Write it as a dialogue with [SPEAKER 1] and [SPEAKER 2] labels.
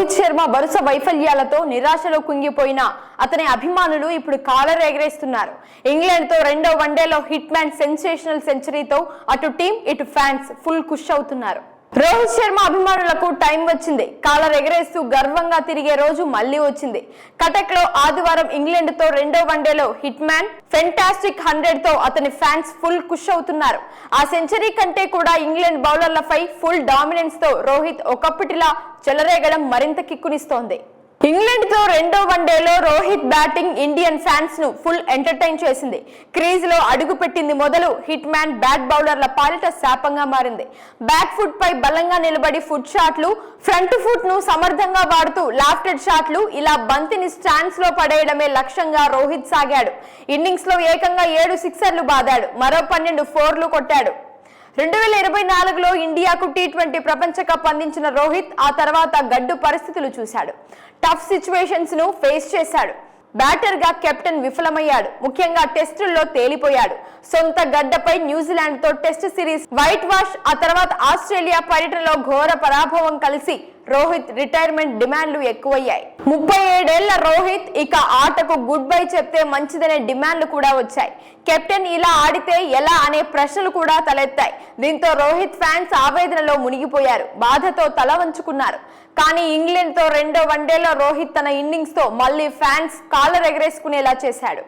[SPEAKER 1] రోహిత్ శర్మ వరుస వైఫల్యాలతో నిరాశలో కుంగిపోయిన అతని అభిమానులు ఇప్పుడు కాలర్ ఎగరేస్తున్నారు. ఇంగ్లాండ్తో రెండో వన్డేలో హిట్ మ్యాన్ సెన్సేషనల్ సెంచరీతో అటు టీం ఇటు ఫ్యాన్స్ ఫుల్ కుష్ అవుతున్నారు. రోహిత్ శర్మ అభిమానులకు టైం వచ్చింది. కాలర్ ఎగరేస్తూ గర్వంగా తిరిగే రోజు మళ్ళీ వచ్చింది. కటక్లో ఆదివారం ఇంగ్లాండ్తో రెండో వన్డేలో హిట్ మ్యాన్ ఫెంటాస్టిక్ హండ్రెడ్తో అతని ఫ్యాన్స్ ఫుల్ కుష్ అవుతున్నారు. ఆ సెంచరీ కంటే కూడా ఇంగ్లాండ్ బౌలర్లపై ఫుల్ డామినెన్స్తో రోహిత్ ఒకప్పటిలా చెలరేగడం మరింత కిక్కునిస్తోంది. ఇంగ్లాండ్తో రెండో వన్డేలో రోహిత్ బ్యాటింగ్ ఇండియన్ ఫ్యాన్స్ను ఫుల్ ఎంటర్టైన్ చేసింది. క్రీజ్లో అడుగు పెట్టింది మొదలు హిట్ మ్యాన్ బ్యాట్ బౌలర్ల పాలిట శాపంగా మారింది. బ్యాక్ ఫుట్ పై బలంగా నిలబడి ఫుట్ షాట్లు ఫ్రంట్ ఫుట్ను సమర్థంగా వాడుతూ లాఫ్టెడ్ షాట్లు ఇలా బంతిని స్టాండ్స్లో పడేయడమే లక్ష్యంగా రోహిత్ సాగాడు. ఇన్నింగ్స్లో ఏకంగా ఏడు సిక్సర్లు బాదాడు. మరో పన్నెండు ఫోర్లు కొట్టాడు. రెండు వేల ఇరవై నాలుగులో ఇండియాకు టీ ట్వంటీ ప్రపంచ కప్ అందించిన రోహిత్ ఆ తర్వాత గడ్డు పరిస్థితులు చూశాడు. టఫ్ సిచ్యువేషన్స్ను ఫేస్ చేశాడు. బ్యాటర్గా కెప్టెన్ విఫలమయ్యాడు. ముఖ్యంగా టెస్టుల్లో తేలిపోయాడు. సొంత గడ్డపై న్యూజిలాండ్తో టెస్ట్ సిరీస్ వైట్ వాష్ ఆ తర్వాత ఆస్ట్రేలియా పర్యటనలో ఘోర పరాభవం కలిసి రోహిత్ రిటైర్మెంట్ డిమాండ్లు ఎక్కువయ్యాయి. ముప్పై ఏడేళ్ళ రోహిత్ ఇక ఆటకు గుడ్ బై చెప్తే మంచిదనే డిమాండ్లు కూడా వచ్చాయి. కెప్టెన్ ఇలా ఆడితే ఎలా అనే ప్రశ్నలు కూడా తలెత్తాయి. దీంతో రోహిత్ ఫ్యాన్స్ ఆవేదనలో మునిగిపోయారు. బాధతో తల వంచుకున్నారు. కానీ ఇంగ్లాండ్తో రెండో వన్డేలో రోహిత్ తన ఇన్నింగ్స్తో మళ్ళీ ఫ్యాన్స్ కాలర్ ఎగరేసుకునేలా చేశాడు.